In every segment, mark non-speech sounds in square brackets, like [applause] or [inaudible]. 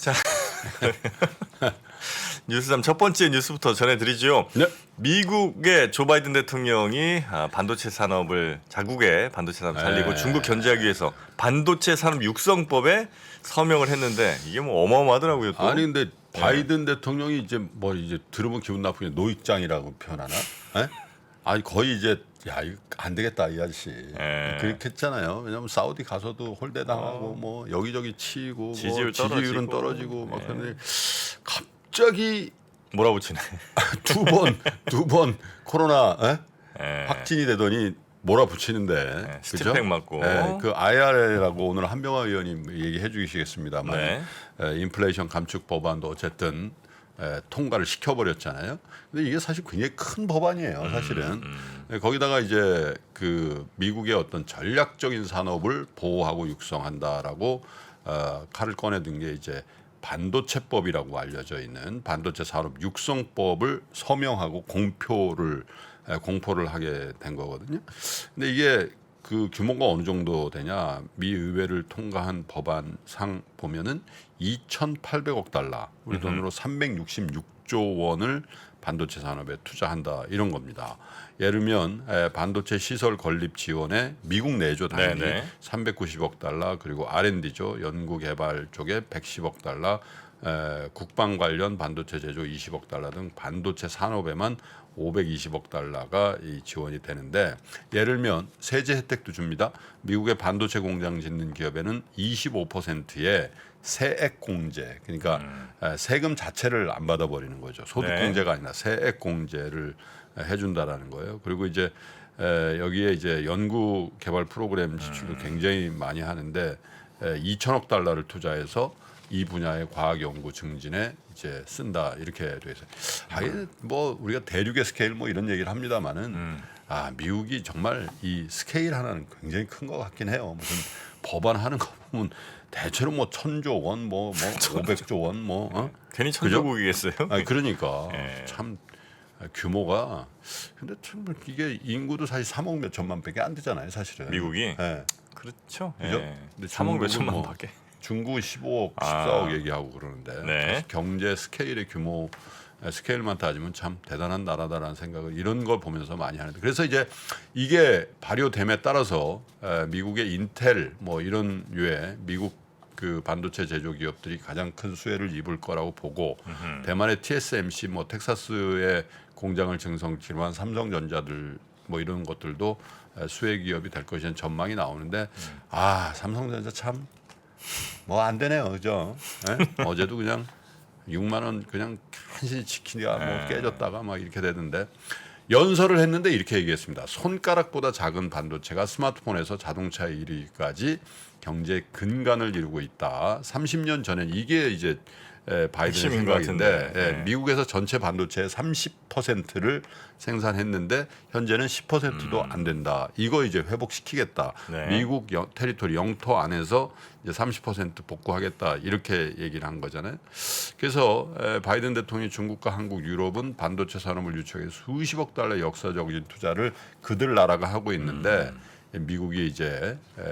자 [laughs] 뉴스삼 첫 번째 뉴스부터 전해드리죠. 네. 미국의 조 바이든 대통령이 아, 반도체 산업을 자국의 반도체 산업 살리고 네. 중국 견제하기 위해서 반도체 산업 육성법에 서명을 했는데 이게 뭐 어마어마하더라고요. 또. 아니 근데 바이든 대통령이 이제 뭐 이제 들으면 기분 나쁘게 노익장이라고 표현하나? 에? 아니 거의 이제 야 이거 안 되겠다 이 아저씨 예. 그렇게 했잖아요. 왜냐면 사우디 가서도 홀대 당하고 뭐 여기저기 치이고 지지율 뭐 지지율은 떨어지고. 떨어지고 막 예. 그런데 갑자기 몰아붙이네. [laughs] 두 번 두 번 코로나 에? 예. 확진이 되더니 몰아붙이는데 네, 그죠? 스티팩 맞고. 네, 그 IRA라고 오늘 한병화 의원님 얘기해 주시겠습니다만 네. 에, 인플레이션 감축 법안도 어쨌든 에, 통과를 시켜버렸잖아요. 근데 이게 사실 굉장히 큰 법안이에요, 음, 사실은. 네, 거기다가 이제 그 미국의 어떤 전략적인 산업을 보호하고 육성한다라고 어, 칼을 꺼내든 게 이제 반도체법이라고 알려져 있는 반도체 산업 육성법을 서명하고 공표를 에, 공포를 하게 된 거거든요. 근데 이게 그 규모가 어느 정도 되냐? 미 의회를 통과한 법안상 보면은 2,800억 달러, 우리 돈으로 366조 원을 반도체 산업에 투자한다 이런 겁니다. 예를 들면 에, 반도체 시설 건립 지원에 미국 내조 당연히 네네. 390억 달러 그리고 R&D죠 연구 개발 쪽에 110억 달러 에, 국방 관련 반도체 제조 20억 달러 등 반도체 산업에만 520억 달러가 이 지원이 되는데 예를 들면 세제 혜택도 줍니다. 미국의 반도체 공장 짓는 기업에는 25%의 세액 공제 그러니까 에, 세금 자체를 안 받아버리는 거죠. 소득 네. 공제가 아니라 세액 공제를 해준다라는 거예요. 그리고 이제 에, 여기에 이제 연구 개발 프로그램 지출도 굉장히 많이 하는데 에, 2천억 달러를 투자해서 이 분야의 과학 연구 증진에 이제 쓴다 이렇게 돼 있어요. 하긴 뭐 우리가 대륙의 스케일 뭐 이런 얘기를 합니다만은 아 미국이 정말 이 스케일 하나는 굉장히 큰 것 같긴 해요. 무슨 법안 하는 거 보면 대체로 뭐 천조 원, 뭐뭐 [laughs] 오백조 원, 뭐 어? 괜히 천조국이겠어요. 아 그러니까 예. 참 규모가 근데 참 이게 인구도 사실 3억 몇 천만밖에 안 되잖아요, 사실은. 미국이 예. 그렇죠. 그죠? 예. 근데 3억 몇 중국은 천만 뭐 밖에. 중국 15억, 아. 14억 얘기하고 그러는데 네. 경제 스케일의 규모 스케일만 따지면 참 대단한 나라다라는 생각을 이런 걸 보면서 많이 하는데 그래서 이제 이게 발효됨에 따라서 에, 미국의 인텔 뭐 이런 류의 미국 그 반도체 제조 기업들이 가장 큰 수혜를 입을 거라고 보고 대만의 TSMC 뭐 텍사스의 공장을 증성지만 삼성전자들 뭐 이런 것들도 에, 수혜 기업이 될 것이라는 전망이 나오는데 아 삼성전자 참 뭐 안 되네요, 그죠? 예? 어제도 그냥 6만 원 그냥 간신히 지키니까 뭐 네. 깨졌다가 막 이렇게 되던데 연설을 했는데 이렇게 얘기했습니다. 손가락보다 작은 반도체가 스마트폰에서 자동차에 이르기까지 경제 근간을 이루고 있다. 30년 전엔 이게 이제 에, 바이든의 생각인데. 예, 네. 미국에서 전체 반도체의 30%를 생산했는데 현재는 10%도 안 된다. 이거 이제 회복시키겠다. 음. 네. 미국 영, 테리토리 영토 안에서 이제 30% 복구하겠다 이렇게 얘기를 한 거잖아요. 그래서 에, 바이든 대통령이 중국과 한국, 유럽은 반도체 산업을 유치하기 위해 수십억 달러의 역사적 인 투자를 그들 나라가 하고 있는데 음. 미국이 이제 에,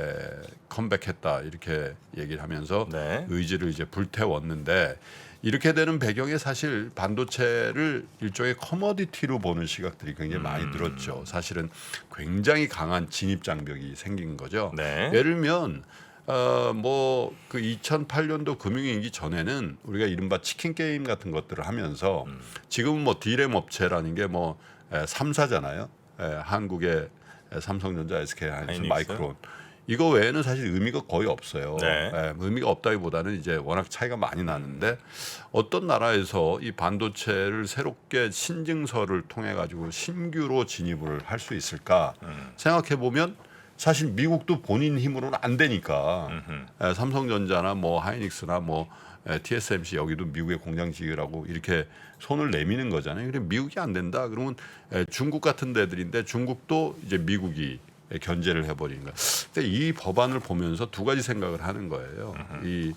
컴백했다 이렇게 얘기를 하면서 네. 의지를 이제 불태웠는데 이렇게 되는 배경에 사실 반도체를 일종의 커머디티로 보는 시각들이 굉장히 음. 많이 늘었죠. 사실은 굉장히 강한 진입 장벽이 생긴 거죠. 네. 예를 들면 어뭐 그 2008년도 금융위기 전에는 우리가 이른바 치킨 게임 같은 것들을 하면서 음. 지금은 뭐 디램 업체라는 게뭐 3사잖아요. 한국의 삼성전자, SK 하이닉스. 마이크론 이거 외에는 사실 의미가 거의 없어요. 네. 예, 의미가 없다기보다는 이제 워낙 차이가 많이 나는데 어떤 나라에서 이 반도체를 새롭게 신증서를 통해 가지고 신규로 진입을 할 수 있을까 음. 생각해 보면 사실 미국도 본인 힘으로는 안 되니까 예, 삼성전자나 뭐 하이닉스나 뭐 예, TSMC 여기도 미국의 공장 지으라고 이렇게 손을 내미는 거잖아요. 근데 미국이 안 된다 그러면 예, 중국 같은 데들인데 중국도 이제 미국이 견제를 해버리는 거야. 근데 이 법안을 보면서 두 가지 생각을 하는 거예요. 이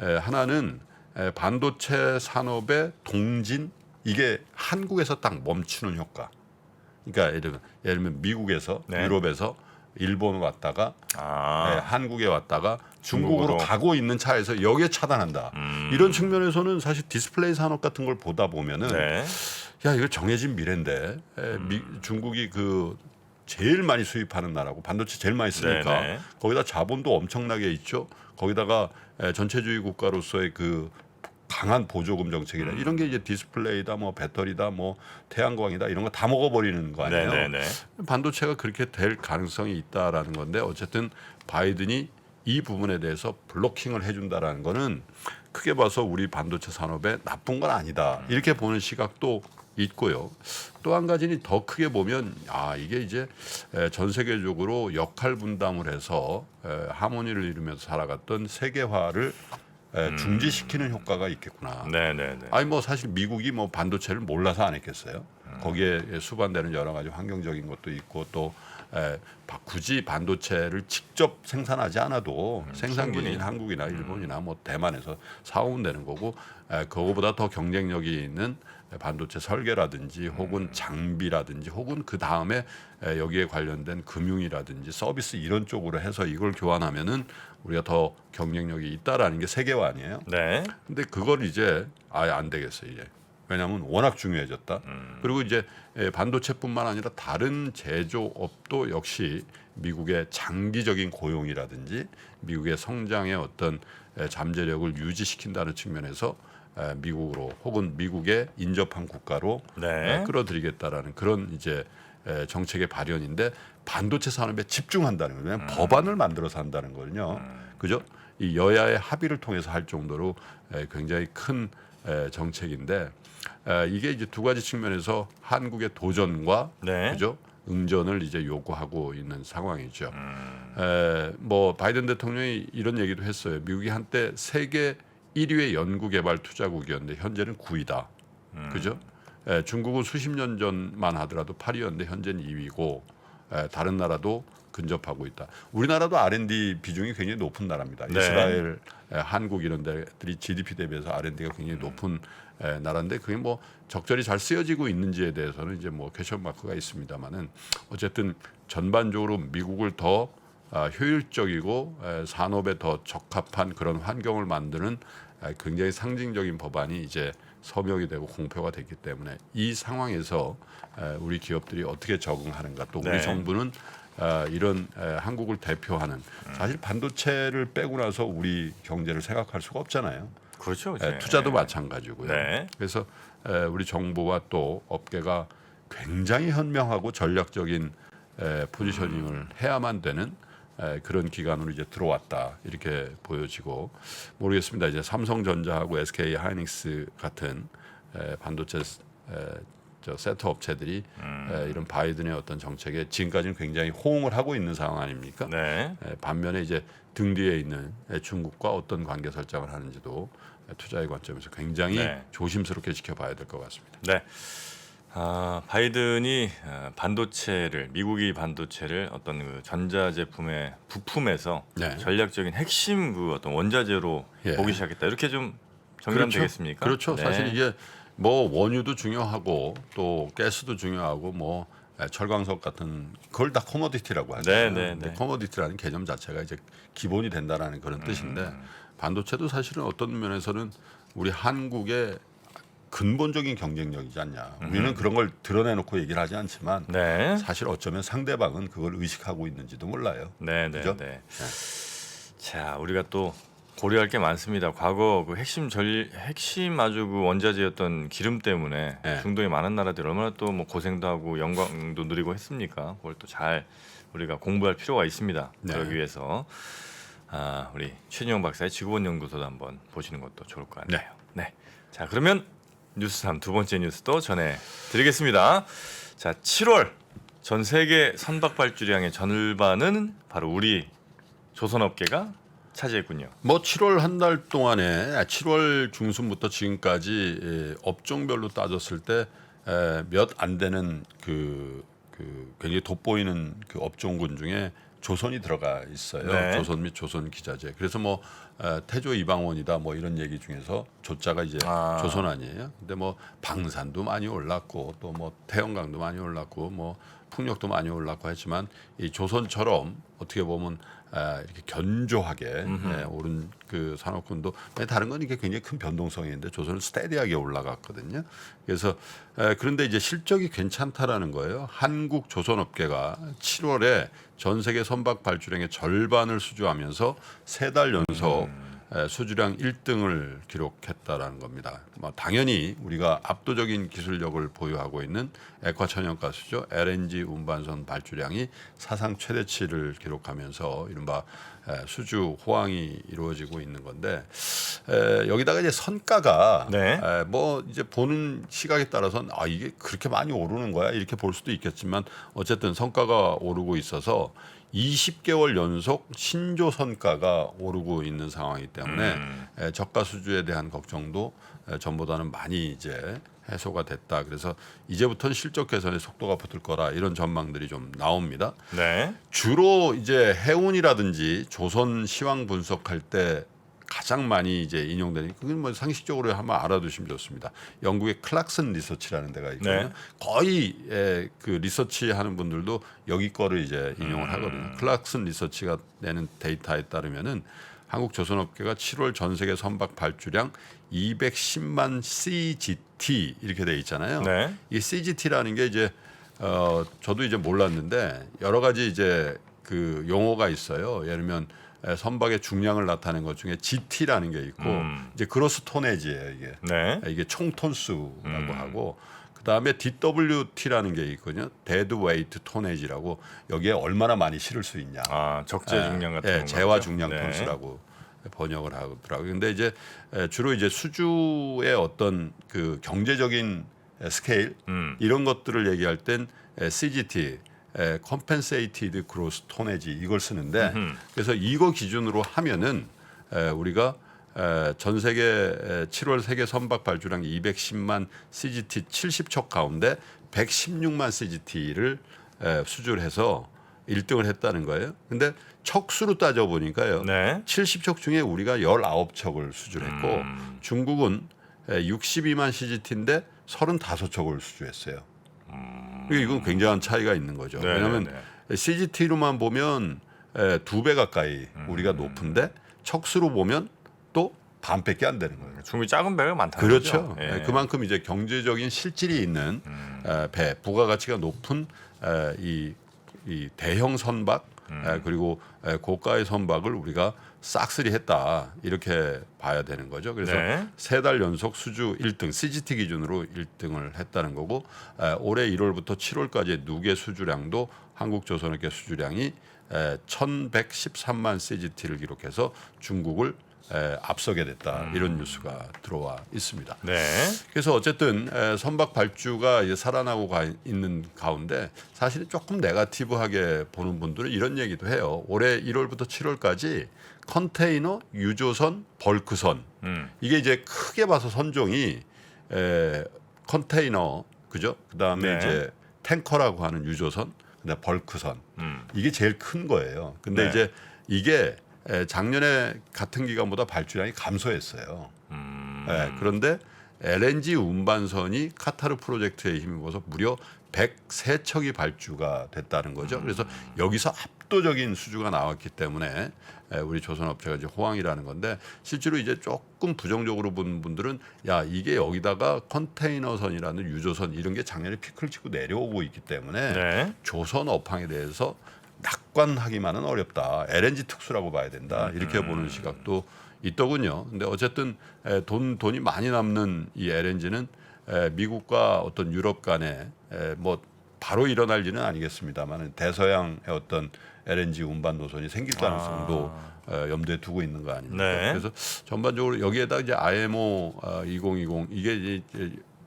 에, 하나는 에, 반도체 산업의 동진 이게 한국에서 딱 멈추는 효과. 그러니까 예를 들면, 예를 들면 미국에서 네. 유럽에서 일본 왔다가 아. 예, 한국에 왔다가 중국으로, 중국으로. 가고 있는 차에서 여기에 차단한다. 음. 이런 측면에서는 사실 디스플레이 산업 같은 걸 보다 보면은 네. 야 이거 정해진 미래인데 에, 음. 미, 중국이 그 제일 많이 수입하는 나라고 반도체 제일 많이 쓰니까 네네. 거기다 자본도 엄청나게 있죠. 거기다가 에, 전체주의 국가로서의 그 강한 보조금 정책이나 음. 이런 게 이제 디스플레이다 뭐 배터리다 뭐 태양광이다 이런 거 다 먹어버리는 거 아니에요. 네네네. 반도체가 그렇게 될 가능성이 있다라는 건데 어쨌든 바이든이 이 부분에 대해서 블로킹을 해준다라는 거는 크게 봐서 우리 반도체 산업에 나쁜 건 아니다 이렇게 보는 시각도 있고요. 또 한 가지는 더 크게 보면 아 이게 이제 에, 전 세계적으로 역할 분담을 해서 에, 하모니를 이루면서 살아갔던 세계화를 에, 중지시키는 효과가 있겠구나. 네네네. 아니 뭐 사실 미국이 뭐 반도체를 몰라서 안 했겠어요. 거기에 수반되는 여러 가지 환경적인 것도 있고 또 에, 바- 굳이 반도체를 직접 생산하지 않아도 생산기는 충분히. 한국이나 일본이나 뭐 대만에서 사오면 되는 거고 에, 그거보다 더 경쟁력이 있는 반도체 설계라든지 혹은 장비라든지 혹은 그 다음에 에, 여기에 관련된 금융이라든지 서비스 이런 쪽으로 해서 이걸 교환하면은 우리가 더 경쟁력이 있다라는 게 세계화 아니에요. 네. 근데 그걸 이제 아예 안 되겠어요 이제 왜냐하면 워낙 중요해졌다 그리고 이제 예, 반도체뿐만 아니라 다른 제조업도 역시 미국의 장기적인 고용이라든지 미국의 성장의 어떤 예, 잠재력을 유지시킨다는 측면에서 예, 미국으로 혹은 미국에 인접한 국가로 네. 예, 끌어들이겠다라는 그런 이제 에, 정책의 발현인데 반도체 산업에 집중한다는 거예요. 왜냐하면 법안을 만들어서 한다는 거는요. 그죠? 이 여야의 합의를 통해서 할 정도로 에, 굉장히 큰 에, 정책인데 에, 이게 이제 두 가지 측면에서 한국의 도전과 네. 그죠? 응전을 이제 요구하고 있는 상황이죠. 에, 뭐 바이든 대통령이 이런 얘기도 했어요. 미국이 한때 세계 1위의 연구개발 투자국이었는데 현재는 9위다. 그죠? 에, 중국은 수십 년 전만 하더라도 8위였는데 현재는 2위고 에, 다른 나라도 근접하고 있다. 우리나라도 R&D 비중이 굉장히 높은 나라입니다. 네. 이스라엘, 에, 한국 이런 데들이 GDP 대비해서 R&D가 굉장히 높은 에, 나라인데 그게 뭐 적절히 잘 쓰여지고 있는지에 대해서는 이제 뭐 퀘션 마크가 있습니다만은 어쨌든 전반적으로 미국을 더 아, 효율적이고 에, 산업에 더 적합한 그런 환경을 만드는 에, 굉장히 상징적인 법안이 이제 서명이 되고 공표가 됐기 때문에 이 상황에서 에, 우리 기업들이 어떻게 적응하는가 또 우리 네. 정부는 아, 이런 에, 한국을 대표하는 음. 사실 반도체를 빼고 나서 우리 경제를 생각할 수가 없잖아요. 그렇죠. 에, 이제. 투자도 마찬가지고요. 네. 그래서 에, 우리 정부와 또 업계가 굉장히 현명하고 전략적인 에, 포지셔닝을 해야만 되는 에, 그런 기간으로 이제 들어왔다 이렇게 보여지고 모르겠습니다. 이제 삼성전자하고 SK 하이닉스 같은 에, 반도체 에, 저 세트 업체들이 에, 이런 바이든의 어떤 정책에 지금까지는 굉장히 호응을 하고 있는 상황 아닙니까? 네. 에, 반면에 이제 등 뒤에 있는 에, 중국과 어떤 관계 설정을 하는지도 에, 투자의 관점에서 굉장히 네. 조심스럽게 지켜봐야 될 것 같습니다. 네. 아, 바이든이 아, 반도체를 미국이 반도체를 어떤 그 전자 제품의 부품에서 네. 전략적인 핵심 그 어떤 원자재로 예. 보기 시작했다. 이렇게 좀 정리하면 되겠습니까? 그렇죠. 네. 사실 이게 뭐 원유도 중요하고 또 가스도 중요하고 뭐 에, 철광석 같은 그걸 다 코모디티라고 하죠. 네, 네, 네. 코모디티라는 개념 자체가 이제 기본이 된다라는 그런 뜻인데 음. 반도체도 사실은 어떤 면에서는 우리 한국의 근본적인 경쟁력이지 않냐. 우리는 그런 걸 드러내놓고 얘기를 하지 않지만 음. 네. 사실 어쩌면 상대방은 그걸 의식하고 있는지도 몰라요. 네, 네, 그죠? 네. 자, 우리가 또 고려할 게 많습니다. 과거 그 핵심 전 핵심 아주 그 원자재였던 기름 때문에 네. 중동의 많은 나라들이 얼마나 또 뭐 고생도 하고 영광도 누리고 했습니까? 그걸 또 잘 우리가 공부할 필요가 있습니다. 네. 그러기 위해서 아, 우리 최진영 박사의 지구본 연구소도 한번 보시는 것도 좋을 것 같네요. 네. 자, 그러면 뉴스 3 두 번째 뉴스도 전해 드리겠습니다. 자, 7월 전 세계 선박 발주량의 절반은 바로 우리 조선업계가 차지했군요. 뭐 7월 한 달 동안에 7월 중순부터 지금까지 예, 업종별로 따졌을 때 몇 안 되는 그, 그 굉장히 돋보이는 그 업종군 중에 조선이 들어가 있어요. 네. 조선 및 조선 기자재. 그래서 뭐 에, 태조 이방원이다 뭐 이런 얘기 중에서 조자가 이제 아. 조선 아니에요. 근데 뭐 방산도 많이 올랐고 또 뭐 태영강도 많이 올랐고 뭐 풍력도 많이 올랐고 했지만 이 조선처럼 어떻게 보면 에, 이렇게 견조하게 에, 오른 그 산업군도 다른 건 이게 굉장히 큰 변동성이 있는데 조선은 스테디하게 올라갔거든요. 그래서 에, 그런데 이제 실적이 괜찮다라는 거예요. 한국 조선업계가 7월에 전 세계 선박 발주량의 절반을 수주하면서 세 달 연속 에, 수주량 1등을 기록했다라는 겁니다. 뭐 당연히 우리가 압도적인 기술력을 보유하고 있는 액화천연가스죠. LNG 운반선 발주량이 사상 최대치를 기록하면서 이른바 에, 수주 호황이 이루어지고 있는 건데 에, 여기다가 이제 선가가 네. 에, 뭐 이제 보는 시각에 따라서는 아 이게 그렇게 많이 오르는 거야 이렇게 볼 수도 있겠지만 어쨌든 성과가 오르고 있어서 20개월 연속 신조 선가가 오르고 있는 상황이기 때문에 음. 에, 저가 수주에 대한 걱정도 에, 전보다는 많이 이제 해소가 됐다. 그래서 이제부터는 실적 개선의 속도가 붙을 거라 이런 전망들이 좀 나옵니다. 네. 주로 이제 해운이라든지 조선 시황 분석할 때 가장 많이 이제 인용되는 그건 뭐 상식적으로 한번 알아두시면 좋습니다. 영국의 클락슨 리서치라는 데가 있거든요. 네. 거의 에, 그 리서치 하는 분들도 여기 거를 이제 인용을 음. 하거든요. 클락슨 리서치가 내는 데이터에 따르면은 한국 조선업계가 7월 전 세계 선박 발주량 210만 CGT 이렇게 돼 있잖아요. 네. 이 CGT라는 게 이제 어 저도 이제 몰랐는데 여러 가지 이제 그 용어가 있어요. 예를 들면 에, 선박의 중량을 나타내는 것 중에 GT라는 게 있고 음. 이제 그로스 토네지예요 이게 네. 이게 총 톤수라고 음. 하고 그 다음에 DWT라는 게 있거든요. 데드 웨이트 토네지라고 여기에 얼마나 많이 실을 수 있냐. 아 적재 중량 같은 예? 재화 중량 네. 톤수라고 번역을 하더라고요. 근데 이제 에, 주로 이제 수주의 어떤 그 경제적인 에, 스케일 음. 이런 것들을 얘기할 땐 에, CGT 에, Compensated Gross Tonnage 이걸 쓰는데 음흠. 그래서 이거 기준으로 하면은 에, 우리가 에, 전 세계 에, 7월 세계 선박 발주량 210만 CGT 70척 가운데 116만 CGT를 에, 수주를 해서 1등을 했다는 거예요. 근데 척수로 따져 보니까요. 네. 70척 중에 우리가 19척을 수주를 했고 음. 중국은 에, 62만 CGT인데 35척을 수주했어요. 그러니까 이건 굉장한 차이가 있는 거죠. 음. 네, 왜냐하면 네. CGT로만 보면 두 배 가까이 음. 우리가 높은데 척수로 보면 또 반밖에 안 되는 거예요. 중국이 작은 배가 많다는 그렇죠. 거죠. 예. 예, 그만큼 이제 경제적인 실질이 있는 음. 에, 배, 부가가치가 높은 에, 이, 이 대형 선박 음. 에, 그리고 에, 고가의 선박을 우리가 싹쓸이 했다 이렇게 봐야 되는 거죠. 그래서 네. 세달 연속 수주 1등 CGT 기준으로 1등을 했다는 거고 에, 올해 1월부터 7월까지 누계 수주량도 한국조선업계 수주량이 에, 1,113만 CGT를 기록해서 중국을 에, 앞서게 됐다 음. 이런 뉴스가 들어와 있습니다. 네. 그래서 어쨌든 에, 선박 발주가 이제 살아나고 가 있는 가운데 사실은 조금 네가티브하게 보는 분들은 이런 얘기도 해요. 올해 1월부터 7월까지 컨테이너, 유조선, 벌크선 음. 이게 이제 크게 봐서 선종이 에, 컨테이너 그죠? 그다음에 네. 이제 탱커라고 하는 유조선, 그다음 벌크선 음. 이게 제일 큰 거예요. 근데 네. 이제 이게 에, 작년에 같은 기간보다 발주량이 감소했어요. 음. 예, 그런데 LNG 운반선이 카타르 프로젝트에 힘입어서 무려 103척이 발주가 됐다는 거죠. 그래서 여기서 압도적인 수주가 나왔기 때문에 에, 우리 조선업체가 이제 호황이라는 건데 실제로 이제 조금 부정적으로 본 분들은 야 이게 여기다가 컨테이너선이라는 유조선 이런 게 작년에 피크를 치고 내려오고 있기 때문에 네. 조선 업황에 대해서 낙관하기만은 어렵다. LNG 특수라고 봐야 된다. 이렇게 보는 시각도 있더군요. 근데 어쨌든 에, 돈 돈이 많이 남는 이 LNG는 에, 미국과 어떤 유럽 간에 에, 뭐 바로 일어날 일은 아니겠습니다만 대서양의 어떤 LNG 운반 노선이 생길 가능성도 어, 염두에 두고 있는 거 아닙니까? 네. 그래서 전반적으로 여기에다 이제 IMO 어, 2020 이게 이제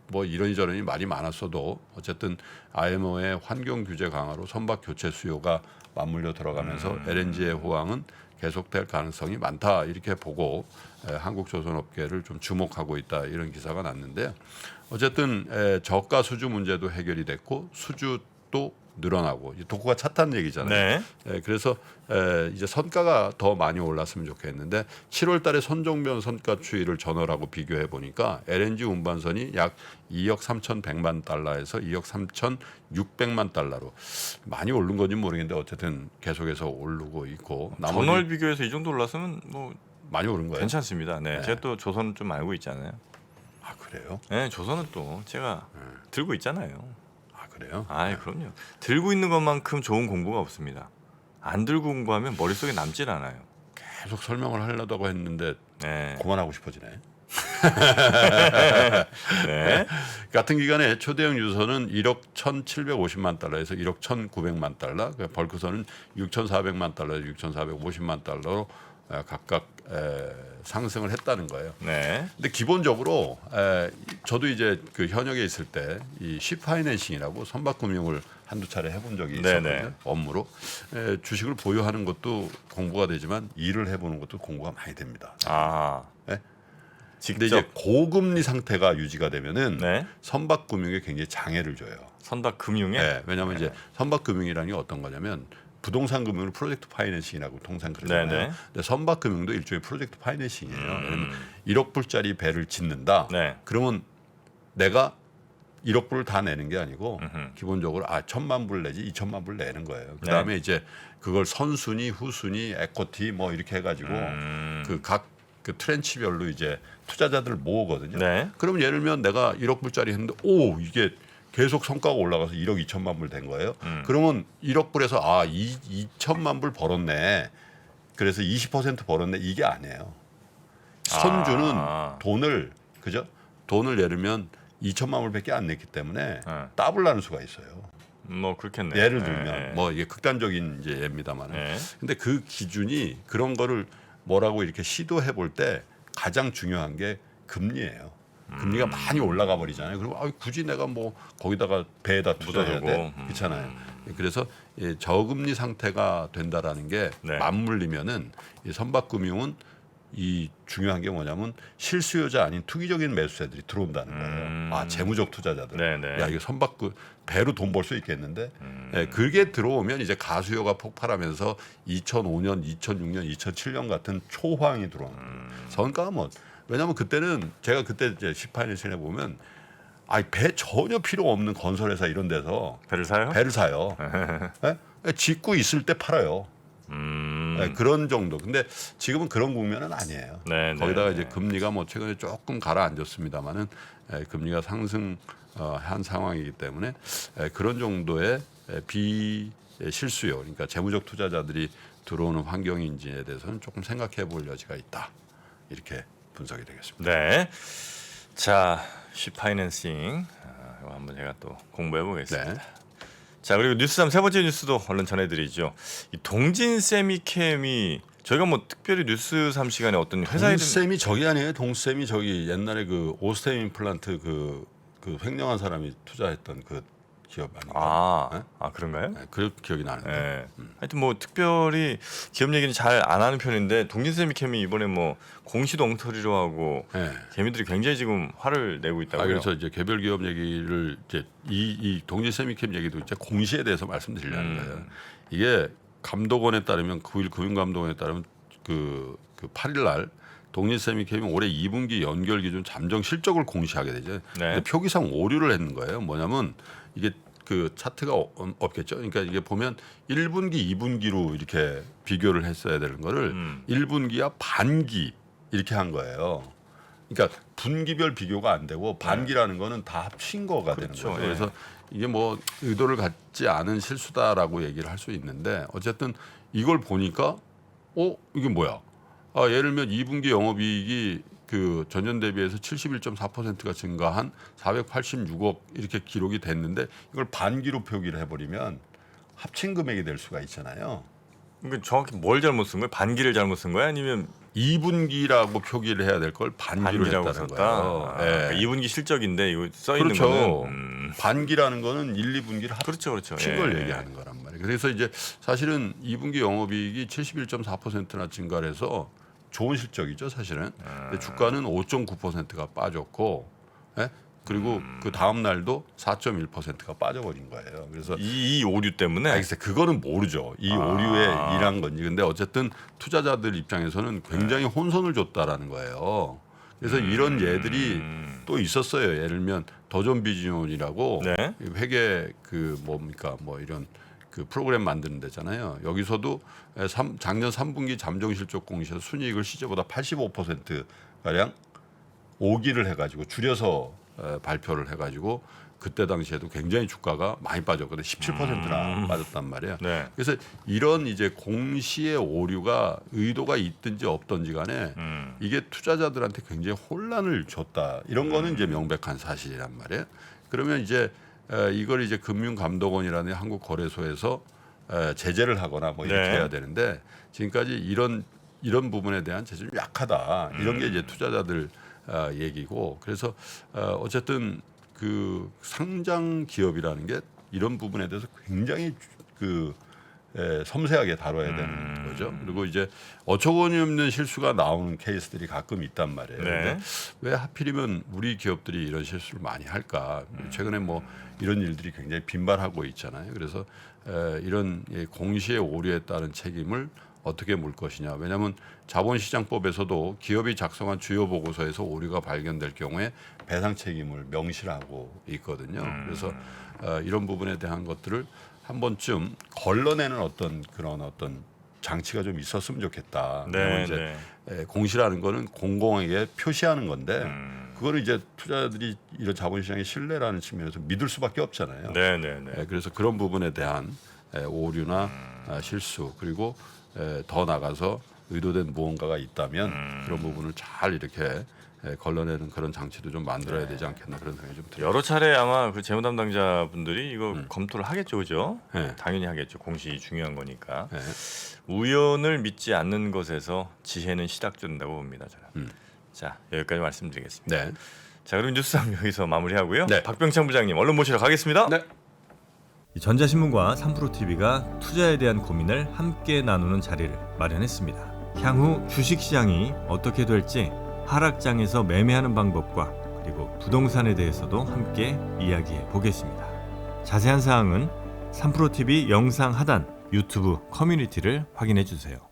뭐 이런저런이 말이 많았어도 어쨌든 IMO의 환경 규제 강화로 선박 교체 수요가 맞물려 들어가면서 LNG의 호황은 계속될 가능성이 많다. 이렇게 보고 에, 한국 조선업계를 좀 주목하고 있다. 이런 기사가 났는데요. 어쨌든 에, 저가 수주 문제도 해결이 됐고 수주도 늘어나고 독후가 찼다는 얘기잖아요. 네. 예, 그래서 에, 이제 선가가 더 많이 올랐으면 좋겠는데 7월달에 선종면 선가 추이를 전월하고 비교해 보니까 LNG 운반선이 약 2억 3,100만 달러에서 2억 3,600만 달러로 많이 오른 건지 모르겠는데 어쨌든 계속해서 오르고 있고 나머지 전월 비교해서 이 정도 올랐으면 뭐 많이 오른 거예요. 괜찮습니다. 네. 네. 제가 또 조선 좀 알고 있잖아요. 아 그래요? 네, 조선은 또 제가 들고 있잖아요. 아 그래요? 아, 그럼요. 들고 있는 것만큼 좋은 공부가 없습니다. 안 들고 공부하면 머릿속에 남질 않아요. 계속 설명을 하려다가 했는데 네. 그만하고 싶어지네. [laughs] 네. [laughs] 같은 기간에 초대형 유선은 1억 1,750만 달러에서 1억 1,900만 달러, 그 벌크선은 6,400만 달러에서 6,450만 달러로 에, 각각 에, 상승을 했다는 거예요. 네. 근데 기본적으로 에, 저도 이제 그 현역에 있을 때 이 시파이낸싱이라고 선박금융을 한두 차례 해본 적이 네네. 있었거든요. 업무로 에, 주식을 보유하는 것도 공부가 되지만 일을 해보는 것도 공부가 많이 됩니다. 아. 네? 직접 근데 이제 고금리 상태가 유지가 되면은 네. 선박금융에 굉장히 장애를 줘요. 선박 금융에 네, 왜냐하면 이제 선박금융이라는 게 어떤 거냐면 부동산 금융을 프로젝트 파이낸싱이라고 통상 그러잖아요. 근데 선박 금융도 일종의 프로젝트 파이낸싱이에요. 음. 왜냐면 1억 불짜리 배를 짓는다. 네. 그러면 내가 1억 불을 다 내는 게 아니고 음흠. 기본적으로 아 천만 불 내지 2천만 불 내는 거예요. 그 다음에 이제 그걸 선순위, 후순위, 에코티 뭐 이렇게 해가지고 음. 그각 그 트렌치별로 이제 투자자들을 모으거든요. 네. 그럼 예를 들면 내가 1억 불짜리 했는데 오 이게 계속 성과가 올라가서 1억 2천만 불 된 거예요. 음. 그러면 1억 불에서 아 2, 2천만 불 벌었네. 그래서 20% 벌었네 이게 아니에요. 선주는 아. 돈을 그죠? 돈을 예를 들면 2천만 불밖에 안 냈기 때문에 네. 따블 나는 수가 있어요. 뭐 그렇겠네요. 예를 네. 들면 뭐 이게 극단적인 이제 예입니다만. 네. 근데 그 기준이 그런 거를 뭐라고 이렇게 시도해 볼 때 가장 중요한 게 금리예요. 음. 금리가 많이 올라가 버리잖아요. 그리고 아, 굳이 내가 뭐 거기다가 배에다 투자해야 묻어두고. 돼. 음. 그렇잖아요. 그래서 이 저금리 상태가 된다라는 게 네. 맞물리면은 이 선박금융은 이 중요한 게 뭐냐면 실수요자 아닌 투기적인 매수세들이 들어온다는 거예요. 음. 아 재무적 투자자들. 네네. 야 이거 선박그 배로 돈 벌 수 있겠는데. 음. 예, 그게 들어오면 이제 가수요가 폭발하면서 2005년, 2006년, 2007년 같은 초황이 들어오는 거예요. 음. 선가가 뭐 왜냐하면 그때는 제가 그때 이제 시파이낸션에 보면 아이 배 전혀 필요 없는 건설회사 이런 데서 배를 사요? 배를 사요. [laughs] 예? 예, 짓고 있을 때 팔아요. 음. 예, 그런 정도. 근데 지금은 그런 국면은 아니에요. 네, 네, 거기다가 네. 이제 금리가 뭐 최근에 조금 가라앉았습니다만은 예, 금리가 상승 어, 한 상황이기 때문에 예, 그런 정도의 예, 비 실수요, 그러니까 재무적 투자자들이 들어오는 환경인지에 대해서는 조금 생각해 볼 여지가 있다. 이렇게 분석이 되겠습니다. 네. 자, 쉬파이낸싱 아, 한번 제가 또 공부해 보겠습니다. 네. 자 그리고 뉴스삼 세 번째 뉴스도 얼른 전해 드리죠. 이 동진 세미캠이 저희가 뭐 특별히 뉴스삼 시간에 어떤 회사 이름 동쌤이 저기 아니에요? 동쌤이 저기 옛날에 그 오스템 임플란트 그, 그 횡령한 사람이 투자했던 그 기업 아닌가? 아, 네? 아 그런가요? 네, 그 기억이 나는데. 예. 하여튼 뭐 특별히 기업 얘기는 잘 안 하는 편인데 동진 세미캠이 이번에 뭐 공시도 엉터리로 하고 네. 개미들이 굉장히 지금 화를 내고 아, 있다고요. 그래서 이제 개별 기업 얘기를 이제 이, 이 동진 세미캠 얘기도 이제 공시에 대해서 말씀드리려는 음. 거예요. 이게 감독원에 따르면 9일 금융감독원에 따르면 그, 그 8일 날 동진 세미캠이 올해 2분기 연결 기준 잠정 실적을 공시하게 되죠. 네. 근데 표기상 오류를 했는 거예요. 뭐냐면 이게 그 차트가 어- 없겠죠. 그러니까 이게 보면 1분기, 2분기로 이렇게 비교를 했어야 되는 거를 음. 1분기와 반기 이렇게 한 거예요. 그러니까 분기별 비교가 안 되고 반기라는 거는 다 합친 거가 그렇죠. 되는 거죠. 예. 그래서 이게 뭐 의도를 갖지 않은 실수다라고 얘기를 할 수 있는데 어쨌든 이걸 보니까 어 이게 뭐야? 아, 예를 들면 2분기 영업이익이 그 전년 대비해서 71.4%가 증가한 486억 이렇게 기록이 됐는데 이걸 반기로 표기를 해버리면 합친 금액이 될 수가 있잖아요. 이거 정확히 뭘 잘못 쓴 거예요? 반기를 잘못 쓴 거예요? 아니면 2분기라고 표기를 해야 될 걸 반기로 반기라고 했다는 썼다? 거예요. 아, 예. 그러니까 2분기 실적인데 이거 써 있는 그렇죠. 거는 음, 반기라는 거는 1, 2분기를 합 그렇죠, 그렇죠. 합친 예. 걸 얘기하는 거란 말이에요. 그래서 이제 사실은 2분기 영업이익이 71.4%나 증가를 해서 좋은 실적이죠, 사실은. 아. 근데 주가는 5.9%가 빠졌고 예? 그리고 그 다음 날도 4.1%가 빠져버린 거예요. 그래서 이, 이 오류 때문에 아니, 글쎄 그거는 모르죠. 이 아. 오류에 일한 건지. 근데 어쨌든 투자자들 입장에서는 굉장히 혼선을 줬다라는 거예요. 그래서 이런 예들이 음. 또 있었어요. 예를 들면 더존 비즈니온이라고 네. 회계 그 뭡니까 뭐 이런 그 프로그램 만드는 데잖아요. 여기서도 삼- 작년 3분기 잠정 실적 공시에서 순이익을 시제보다 85% 가량 오기를 해가지고 줄여서 에, 발표를 해가지고 그때 당시에도 굉장히 주가가 많이 빠졌거든요. 17%나 음. 빠졌단 말이에요. 네. 그래서 이런 이제 공시의 오류가 의도가 있든지 없든지 간에 음. 이게 투자자들한테 굉장히 혼란을 줬다. 이런 거는 이제 명백한 사실이란 말이에요. 그러면 이제 에, 이걸 이제 금융감독원이라는 한국 거래소에서 에, 제재를 하거나 뭐 이렇게 네. 해야 되는데 지금까지 이런 이런 부분에 대한 제재가 좀 약하다. 이런 게 이제 투자자들 어, 얘기고 그래서 어, 어쨌든 그 상장 기업이라는 게 이런 부분에 대해서 굉장히 그 에, 섬세하게 다뤄야 되는 음. 거죠. 그리고 이제 어처구니 없는 실수가 나오는 케이스들이 가끔 있단 말이에요. 네. 근데 왜 하필이면 우리 기업들이 이런 실수를 많이 할까? 최근에 뭐 이런 일들이 굉장히 빈발하고 있잖아요. 그래서 에, 이런 이 공시의 오류에 따른 책임을 어떻게 물 것이냐. 왜냐하면 자본시장법에서도 기업이 작성한 주요 보고서에서 오류가 발견될 경우에 배상 책임을 명시하고 있거든요. 그래서 어, 이런 부분에 대한 것들을 한 번쯤 걸러내는 어떤 그런 어떤 장치가 좀 있었으면 좋겠다. 네, 이제 네. 에, 공시라는 거는 공공에게 표시하는 건데 음. 그거를 이제 투자자들이 이런 자본시장의 신뢰라는 측면에서 믿을 수밖에 없잖아요. 네, 네, 네. 에, 그래서 그런 부분에 대한 에, 오류나 음. 아, 실수 그리고 에, 더 나가서 의도된 무언가가 있다면 음. 그런 부분을 잘 이렇게 에, 걸러내는 그런 장치도 좀 만들어야 네. 되지 않겠나 그런 생각이 좀 들어요. 여러 차례 아마 그 재무 담당자 분들이 이거 검토를 하겠죠, 그죠? 네. 당연히 하겠죠. 공시 중요한 거니까. 네. 우연을 믿지 않는 것에서 지혜는 시작된다고 봅니다, 저는. 음. 자, 여기까지 말씀드리겠습니다. 네. 자, 그럼 뉴스삼 여기서 마무리하고요. 네. 박병창 부장님 얼른 모시러 가겠습니다. 네. 이 전자신문과 3프로TV가 투자에 대한 고민을 함께 나누는 자리를 마련했습니다. 향후 주식시장이 어떻게 될지 하락장에서 매매하는 방법과 그리고 부동산에 대해서도 함께 이야기해 보겠습니다. 자세한 사항은 3프로TV 영상 하단 유튜브 커뮤니티를 확인해 주세요.